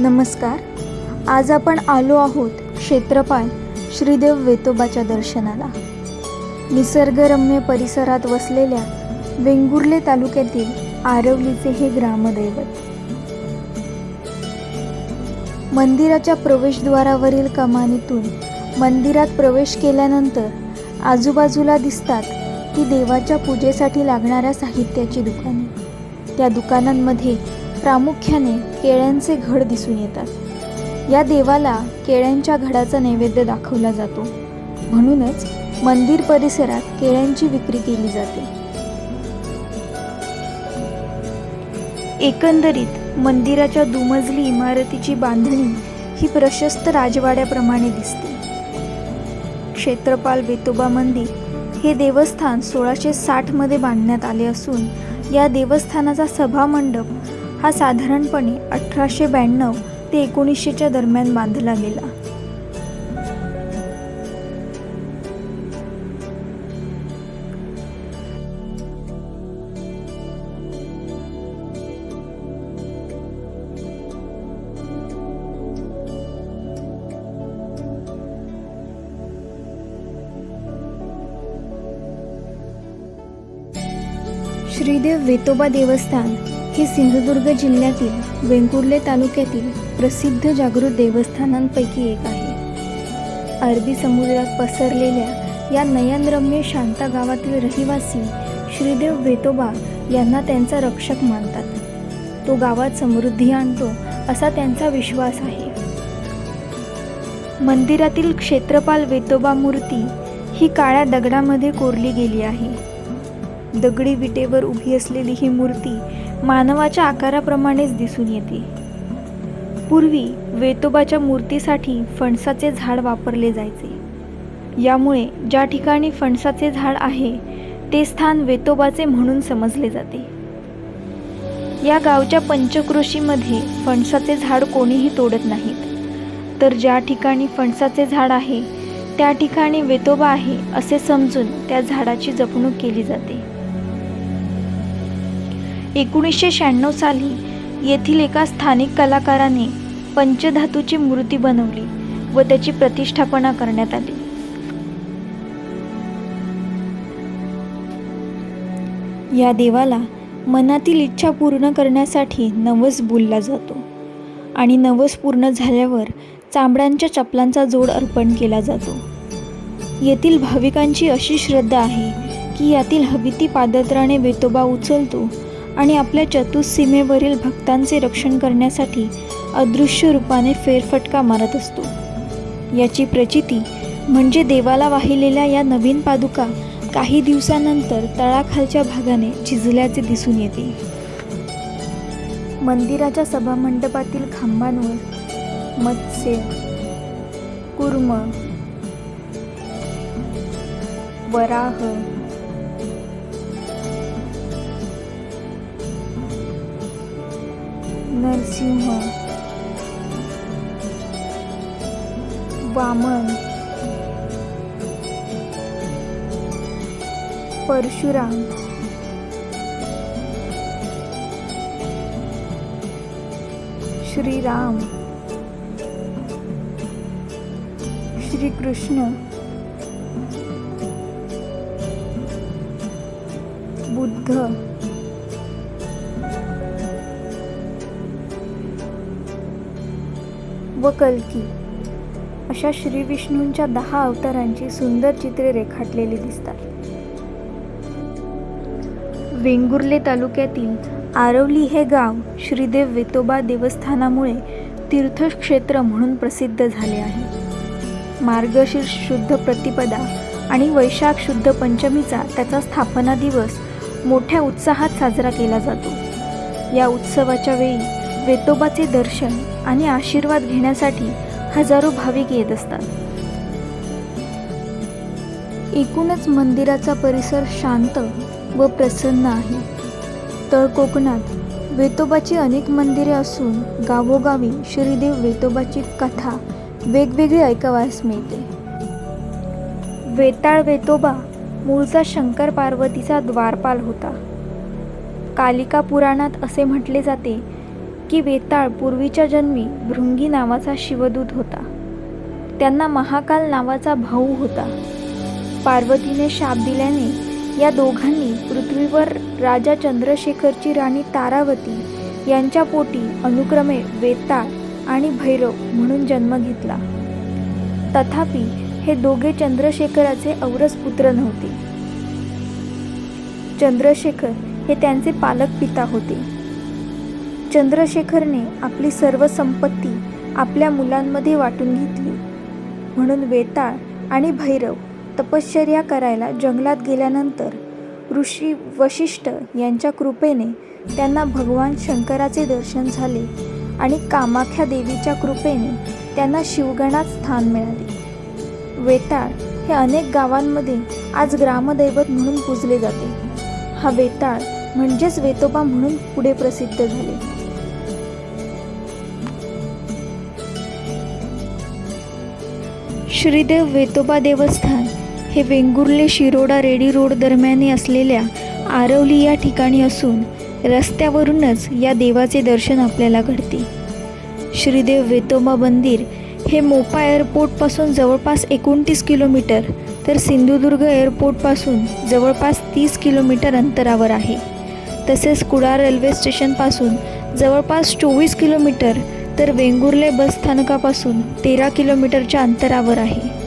नमस्कार. आज आपण आलो आहोत क्षेत्रपाल श्रीदेव वेतोबाच्या दर्शनाला. निसर्गरम्य परिसरात वसलेल्या वेंगुर्ले तालुक्यातील आरवलीचे हे ग्रामदैवत. मंदिराच्या प्रवेशद्वारावरील कमानीतून मंदिरात प्रवेश केल्यानंतर आजूबाजूला दिसतात ती देवाच्या पूजेसाठी लागणाऱ्या साहित्याची दुकाने. त्या दुकानांमध्ये प्रामुख्याने केळ्यांचे घड दिसून येतात. या देवाला केळ्यांच्या घडाचा नैवेद्य दाखवला जातो. म्हणूनच मंदिर परिसरात केळ्यांची विक्री केली जाते. एकंदरीत मंदिराच्या दुमजली इमारतीची बांधणी ही प्रशस्त राजवाड्याप्रमाणे दिसते. क्षेत्रपाल वेतोबा मंदिर हे देवस्थान सोळाशे साठमध्ये बांधण्यात आले असून या देवस्थानाचा सभामंडप हा साधारणपणे अठराशे ब्याण्णव ते एकोणीसशेच्या दरम्यान बांधला गेला. श्रीदेव वेतोबा देवस्थान हे सिंधुदुर्ग जिल्ह्यातील वेंगुर्ले तालुक्यातील प्रसिद्ध जागृत देवस्थानांपैकी एक आहे. अरबी समुद्रात पसरलेल्या या नयनरम्य शांता गावातील रहिवासी श्रीदेव वेतोबा यांना त्यांचा रक्षक मानतात. तो गावात समृद्धी आणतो असा त्यांचा विश्वास आहे. मंदिरातील क्षेत्रपाल वेतोबा मूर्ती ही काळ्या दगडामध्ये कोरली गेली आहे. दगडी विटेवर उभी असलेली ही मूर्ती मानवाच्या आकाराप्रमाणेच दिसून येते. पूर्वी वेतोबाच्या मूर्तीसाठी फणसाचे झाड वापरले जायचे. यामुळे ज्या ठिकाणी फणसाचे झाड आहे ते स्थान वेतोबाचे म्हणून समजले जाते. या गावच्या पंचक्रोशीमध्ये फणसाचे झाड कोणीही तोडत नाहीत. तर ज्या ठिकाणी फणसाचे झाड आहे त्या ठिकाणी वेतोबा आहे असे समजून त्या झाडाची जपणूक केली जाते. एकोणीसशे शहाण्णव साली येथील एका स्थानिक कलाकाराने पंचधातूची मूर्ती बनवली व त्याची प्रतिष्ठापना करण्यात आली. या देवाला मनातील इच्छा पूर्ण करण्यासाठी नवस बोलला जातो आणि नवस पूर्ण झाल्यावर चांबड्यांच्या चपलांचा जोड अर्पण केला जातो. येथील भाविकांची अशी श्रद्धा आहे की यातील हविती पादत्राने वेतोबा उचलतो आणि आपल्या चतुसीमेवरील भक्तांचे रक्षण करण्यासाठी अदृश्य रूपाने फेरफटका मारत असतो. याची प्रचिती म्हणजे देवाला वाहिलेल्या या नवीन पादुका काही दिवसानंतर तळाखालच्या भागाने झिजल्याचे दिसून येते. मंदिराच्या सभामंडपातील खांबांवर मत्स्य कुर्म वराह नरसिंह वामन परशुराम श्रीराम श्रीकृष्ण बुद्ध व कलकी. अशा श्री विष्णूंच्या दहा अवतारांची सुंदर चित्रे रेखाटलेली दिसतात. वेंगुर्ले तालुक्यातील आरवली हे गाव श्रीदेव वेतोबा देवस्थानामुळे तीर्थक्षेत्र म्हणून प्रसिद्ध झाले आहे. मार्गशीर्ष शुद्ध प्रतिपदा आणि वैशाख शुद्ध पंचमीचा त्याचा स्थापना दिवस मोठ्या उत्साहात साजरा केला जातो. या उत्सवाच्या वेळी वेतोबाचे दर्शन आणि आशीर्वाद घेण्यासाठी हजारो भाविक येत असतात. एकूणच मंदिराचा परिसर शांत व प्रसन्न आहे. तळ कोकणात वेतोबाची अनेक मंदिरे असून गावोगावी श्रीदेव वेतोबाची कथा वेगवेगळी ऐकावयास मिळते. वेताळ वेतोबा मूळचा शंकर पार्वतीचा द्वारपाल होता. कालिका पुराणात असे म्हटले जाते की वेताळ पूर्वीच्या जन्मी भृंगी नावाचा शिवदूत होता. त्यांना महाकाल नावाचा भाऊ होता. पार्वतीने शाप दिल्याने या दोघांनी पृथ्वीवर राजा चंद्रशेखरची राणी तारावती यांच्या पोटी अनुक्रमे वेताळ आणि भैरव म्हणून जन्म घेतला. तथापि हे दोघे चंद्रशेखराचे औरस पुत्र नव्हते. चंद्रशेखर हे त्यांचे पालक पिता होते. चंद्रशेखरने आपली सर्व संपत्ती आपल्या मुलांमध्ये वाटून घेतली. म्हणून वेताळ आणि भैरव तपश्चर्या करायला जंगलात गेल्यानंतर ऋषी वशिष्ठ यांच्या कृपेने त्यांना भगवान शंकराचे दर्शन झाले आणि कामाख्या देवीच्या कृपेने त्यांना शिवगणात स्थान मिळाले. वेताळ हे अनेक गावांमध्ये आज ग्रामदैवत म्हणून पूजले जाते. हा वेताळ म्हणजेच वेतोबा म्हणून पुढे प्रसिद्ध झाले. श्रीदेव वेतोबा देवस्थान हे वेंगुर्ले शिरोडा रेडी रोड दरम्याने असलेल्या आरवली या ठिकाणी असून रस्त्यावरूनच या देवाचे दर्शन आपल्याला घडते. श्रीदेव वेतोबा मंदिर हे मोपा एअरपोर्टपासून जवळपास एकोणतीस किलोमीटर तर सिंधुदुर्ग एअरपोर्टपासून जवळपास तीस किलोमीटर अंतरावर आहे. तसेच कुडाळ रेल्वे स्टेशनपासून जवळपास चोवीस किलोमीटर तर वेंगुर्ले बस स्थानकापासून तेरा किलोमीटरच्या अंतरावर आहे.